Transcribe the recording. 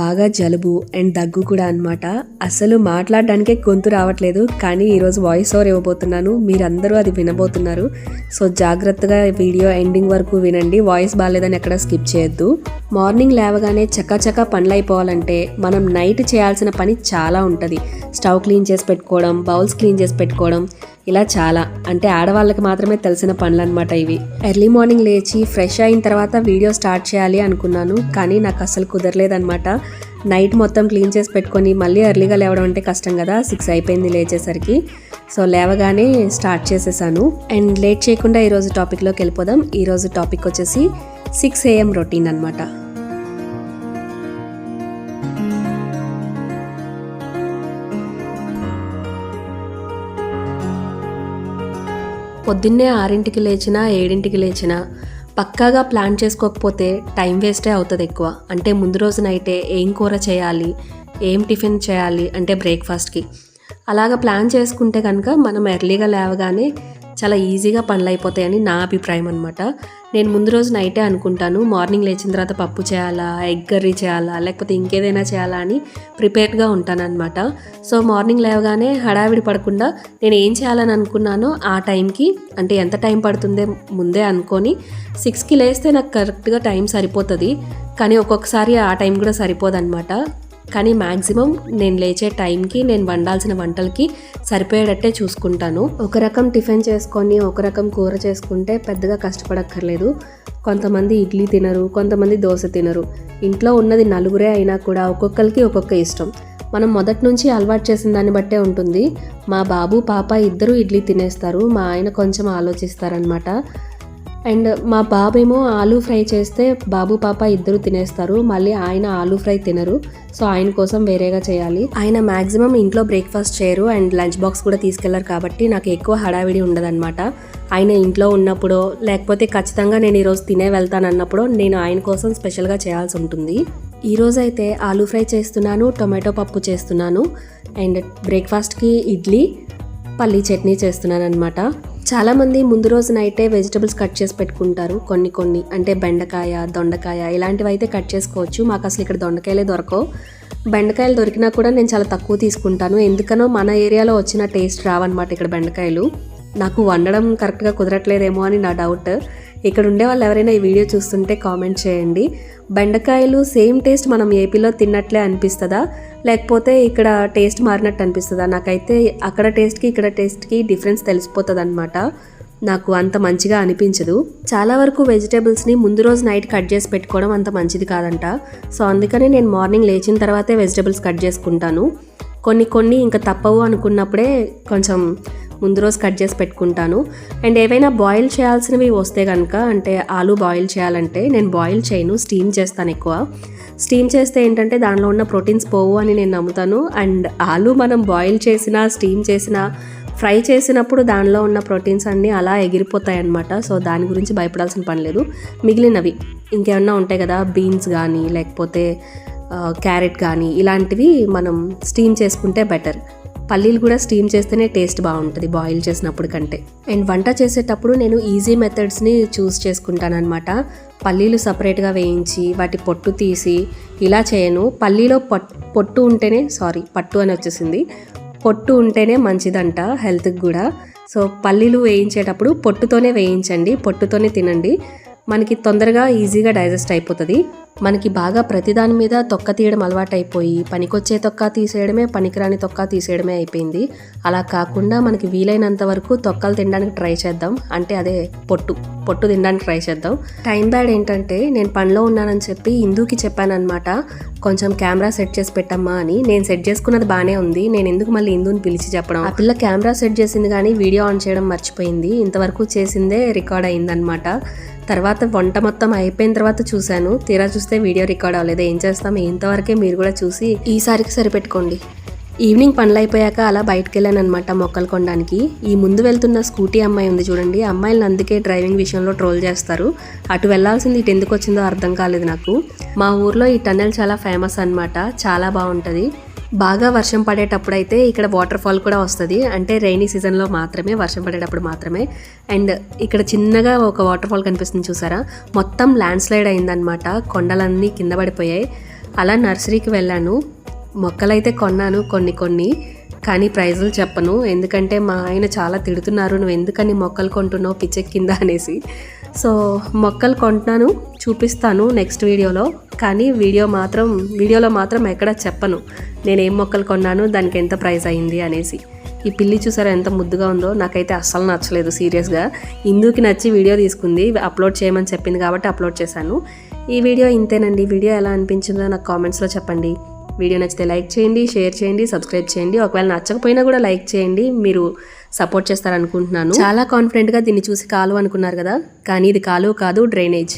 బాగా జలుబు అండ్ దగ్గు కూడా అన్నమాట. అసలు మాట్లాడడానికే గొంతు రావట్లేదు కానీ ఈరోజు వాయిస్ ఓవర్ ఇవ్వబోతున్నాను. మీరందరూ అది వినబోతున్నారు. సో జాగ్రత్తగా వీడియో ఎండింగ్ వరకు వినండి. వాయిస్ బాగాలేదని ఎక్కడ స్కిప్ చేయొద్దు. మార్నింగ్ లేవగానే చకాచకా పనులు అయిపోవాలంటే మనం నైట్ చేయాల్సిన పని చాలా ఉంటుంది. స్టవ్ క్లీన్ చేసి పెట్టుకోవడం బౌల్స్ క్లీన్ చేసి పెట్టుకోవడం ఇలా చాలా. అంటే ఆడవాళ్ళకి మాత్రమే తెలిసిన పనులు అనమాట ఇవి. ఎర్లీ మార్నింగ్ లేచి ఫ్రెష్ అయిన తర్వాత వీడియో స్టార్ట్ చేయాలి అనుకున్నాను. కానీ నాకు అసలు కుదరలేదనమాట నైట్ మొత్తం క్లీన్ చేసి పెట్టుకొని మళ్ళీ ఎర్లీగా లేవడం అంటే కష్టం కదా. సిక్స్ అయిపోయింది లేచేసరికి. సో లేవగానే స్టార్ట్ చేసేసాను. అండ్ లేట్ చేయకుండా ఈరోజు టాపిక్లోకి వెళ్ళిపోదాం. ఈరోజు టాపిక్ వచ్చేసి సిక్స్ ఏఎం రొటీన్ అనమాట పొద్దున్నే ఆరింటికి లేచినా ఏడింటికి లేచినా పక్కాగా ప్లాన్ చేసుకోకపోతే టైం వేస్టే అవుతుంది ఎక్కువ. అంటే ముందు రోజు నైటే ఏం కూర చేయాలి ఏం టిఫిన్ చేయాలి అంటే బ్రేక్ఫాస్ట్కి. అలాగ ప్లాన్ చేసుకుంటే కనుక మనం ఎర్లీగా లేవగానే చాలా ఈజీగా పనులు అయిపోతాయని నా అభిప్రాయం అనమాట నేను ముందు రోజు నైటే అనుకుంటాను. మార్నింగ్ లేచిన తర్వాత పప్పు చేయాలా ఎగ్ కర్రీ చేయాలా లేకపోతే ఇంకేదైనా చేయాలా అని ప్రిపేర్డ్గా ఉంటానన్నమాట. సో మార్నింగ్ లేవగానే హడావిడి పడకుండా నేను ఏం చేయాలని అనుకున్నానో ఆ టైంకి అంటే ఎంత టైం పడుతుందే ముందే అనుకొని సిక్స్కి లేస్తే నాకు కరెక్ట్గా టైం సరిపోతుంది. కానీ ఒక్కొక్కసారి ఆ టైం కూడా సరిపోదన్నమాట. కానీ మ్యాక్సిమం నేను లేచే టైంకి నేను వండాల్సిన వంటలకి సరిపోయేటట్టే చూసుకుంటాను. ఒక రకం టిఫిన్ చేసుకొని ఒక రకం కూర చేసుకుంటే పెద్దగా కష్టపడక్కర్లేదు. కొంతమంది ఇడ్లీ తినరు కొంతమంది దోశ తినరు. ఇంట్లో ఉన్నది నలుగురే అయినా కూడా ఒక్కొక్కరికి ఒక్కొక్క ఇష్టం. మనం మొదటి నుంచి అలవాటు చేసిన దాన్ని బట్టే ఉంటుంది. మా బాబు పాప ఇద్దరు ఇడ్లీ తినేస్తారు. మా ఆయన కొంచెం ఆలోచిస్తారనమాట అండ్ మా బాబేమో ఆలూ ఫ్రై చేస్తే బాబు పాప ఇద్దరు తినేస్తారు. మళ్ళీ ఆయన ఆలూ ఫ్రై తినరు. సో ఆయన కోసం వేరేగా చేయాలి. ఆయన మ్యాక్సిమం ఇంట్లో బ్రేక్ఫాస్ట్ చేయరు అండ్ లంచ్ బాక్స్ కూడా తీసుకెళ్ళారు కాబట్టి నాకు ఎక్కువ హడావిడి ఉండదన్నమాట. ఆయన ఇంట్లో ఉన్నప్పుడు లేకపోతే ఖచ్చితంగా నేను ఈరోజు తినే వెళ్తానన్నప్పుడు నేను ఆయన కోసం స్పెషల్గా చేయాల్సి ఉంటుంది. ఈరోజు అయితే ఆలూ ఫ్రై చేస్తున్నాను టొమాటో పప్పు చేస్తున్నాను అండ్ బ్రేక్ఫాస్ట్కి ఇడ్లీ పల్లీ చట్నీ చేస్తున్నాను అనమాట చాలామంది ముందు రోజు నైటే వెజిటబుల్స్ కట్ చేసి పెట్టుకుంటారు. కొన్ని కొన్ని అంటే బెండకాయ దొండకాయ ఇలాంటివి అయితే కట్ చేసుకోవచ్చు. మాకు అసలు ఇక్కడ దొండకాయలే దొరకవు. బెండకాయలు దొరికినా కూడా నేను చాలా తక్కువ తీసుకుంటాను. ఎందుకనో మన ఏరియాలో వచ్చిన టేస్ట్ రావన్నమాట ఇక్కడ బెండకాయలు. నాకు వండడం కరెక్ట్గా కుదరట్లేదేమో అని నా డౌట్ ఇక్కడ ఉండే వాళ్ళు ఎవరైనా ఈ వీడియో చూస్తుంటే కామెంట్ చేయండి. బెండకాయలు సేమ్ టేస్ట్ మనం ఏపీలో తిన్నట్లే అనిపిస్తుందా? లేకపోతే ఇక్కడ టేస్ట్ మారినట్టు అనిపిస్తుందా? నాకైతే అక్కడ టేస్ట్కి ఇక్కడ టేస్ట్కి డిఫరెన్స్ తెలిసిపోతుంది అనమాట నాకు అంత మంచిగా అనిపించదు. చాలా వరకు వెజిటేబుల్స్ని ముందు రోజు నైట్ కట్ చేసి పెట్టుకోవడం అంత మంచిది కాదంట. సో అందుకని నేను మార్నింగ్ లేచిన తర్వాతే వెజిటేబుల్స్ కట్ చేసుకుంటాను. కొన్ని కొన్ని ఇంకా తప్పవు అనుకున్నప్పుడే కొంచెం ముందు రోజు కట్ చేసి పెట్టుకుంటాను. అండ్ ఏవైనా బాయిల్ చేయాల్సినవి వస్తే కనుక అంటే ఆలు బాయిల్ చేయాలంటే నేను బాయిల్ చేయను స్టీమ్ చేస్తాను ఎక్కువ. స్టీమ్ చేస్తే ఏంటంటే దానిలో ఉన్న ప్రోటీన్స్ పోవు అని నేను నమ్ముతాను. అండ్ ఆలు మనం బాయిల్ చేసినా స్టీమ్ చేసినా ఫ్రై చేసినప్పుడు దానిలో ఉన్న ప్రోటీన్స్ అన్నీ అలా ఎగిరిపోతాయి అన్నమాట సో దాని గురించి భయపడాల్సిన పని లేదు. మిగిలినవి ఇంకేమన్నా ఉంటాయి కదా బీన్స్ కానీ లేకపోతే క్యారెట్ కానీ ఇలాంటివి మనం స్టీమ్ చేసుకుంటే బెటర్. పల్లీలు కూడా స్టీమ్ చేస్తేనే టేస్ట్ బాగుంటుంది బాయిల్ చేసినప్పుడు కంటే. అండ్ వంట చేసేటప్పుడు నేను ఈజీ మెథడ్స్ని చూస్ చేసుకుంటాను అనమాట పల్లీలు సపరేట్గా వేయించి వాటి పొట్టు తీసి ఇలా చేయను. పల్లీలో పొట్టు ఉంటేనే సారీ పట్టు అని వచ్చేసింది. పొట్టు ఉంటేనే మంచిదంట హెల్త్కి కూడా. సో పల్లీలు వేయించేటప్పుడు పొట్టుతోనే వేయించండి పొట్టుతోనే తినండి. మనకి తొందరగా ఈజీగా డైజెస్ట్ అయిపోతుంది. మనకి బాగా ప్రతిదాని మీద తొక్క తీయడం అలవాటైపోయి పనికొచ్చే తొక్క తీసేయడమే పనికిరాని తొక్క తీసేయడమే అయిపోయింది. అలా కాకుండా మనకి వీలైనంత వరకు తొక్కలు తినడానికి ట్రై చేద్దాం. అంటే అదే పొట్టు పొట్టు తినడానికి ట్రై చేద్దాం. టైం బ్యాడ్ ఏంటంటే నేను పనిలో ఉన్నానని చెప్పి ఇందుకి చెప్పానమాట కొంచెం కెమెరా సెట్ చేసి పెట్టమ్మా అని. నేను సెట్ చేసుకున్నది బాగానే ఉంది. నేను ఎందుకు మళ్ళీ ఇందుని పిలిచి చెప్పడం? ఆ పిల్ల కెమెరా సెట్ చేసింది కానీ వీడియో ఆన్ చేయడం మర్చిపోయింది. ఇంతవరకు చేసిందే రికార్డ్ అయిందనమాట తర్వాత వంట మొత్తం అయిపోయిన తర్వాత చూశాను. తీరా చూస్తే వీడియో రికార్డ్ అవ్వలేదు. ఏం చేస్తాం? ఇంతవరకే మీరు కూడా చూసి ఈసారికి సరిపెట్టుకోండి. ఈవినింగ్ పనులు అయిపోయాక అలా బయటకు వెళ్ళాను అనమాట మొక్కలు కొనడానికి. ఈ ముందు వెళ్తున్న స్కూటీ అమ్మాయి ఉంది చూడండి. అమ్మాయిలను అందుకే డ్రైవింగ్ విషయంలో ట్రోల్ చేస్తారు. అటు వెళ్ళాల్సింది ఇటు ఎందుకు వచ్చిందో అర్థం కాలేదు నాకు. మా ఊర్లో ఈ టన్నెల్ చాలా ఫేమస్ అనమాట చాలా బాగుంటుంది. బాగా వర్షం పడేటప్పుడు అయితే ఇక్కడ వాటర్ ఫాల్ కూడా వస్తుంది. అంటే రైనీ సీజన్లో మాత్రమే వర్షం పడేటప్పుడు మాత్రమే. అండ్ ఇక్కడ చిన్నగా ఒక వాటర్ ఫాల్ కనిపిస్తుంది చూసారా? మొత్తం ల్యాండ్ స్లైడ్ అయిందనమాట కొండలన్నీ కింద పడిపోయాయి. అలా నర్సరీకి వెళ్ళాను. మొక్కలైతే కొన్నాను కొన్ని కొన్ని కానీ ప్రైజులు చెప్పను. ఎందుకంటే మా ఆయన చాలా తిడుతున్నారు నువ్వు ఎందుకని మొక్కలు కొంటున్నావు పిచ్చెక్కింద? అనేసి. సో మొక్కలు కొంటున్నాను చూపిస్తాను నెక్స్ట్ వీడియోలో. కానీ వీడియో మాత్రం వీడియోలో మాత్రం ఎక్కడ చెప్పను. నేను ఏం మొక్కలు కొన్నాను దానికి ఎంత ప్రైస్ అయింది అనేసి. ఈ పిల్లి చూసారా ఎంత ముద్దుగా ఉందో? నాకైతే అస్సలు నచ్చలేదు సీరియస్గా. ఇందుకి నచ్చి వీడియో తీసుకుంది అప్లోడ్ చేయమని చెప్పింది కాబట్టి అప్లోడ్ చేశాను. ఈ వీడియో ఇంతేనండి. వీడియో ఎలా అనిపించిందో నాకు కామెంట్స్లో చెప్పండి. వీడియో నచ్చితే లైక్ చేయండి షేర్ చేయండి సబ్స్క్రైబ్ చేయండి. ఒకవేళ నచ్చకపోయినా కూడా లైక్ చేయండి. మీరు సపోర్ట్ చేస్తారనుకుంటున్నాను. చాలా కాన్ఫిడెంట్గా దీన్ని చూసి కాలు అనుకున్నారు కదా? కానీ ఇది కాలువ కాదు డ్రైనేజ్.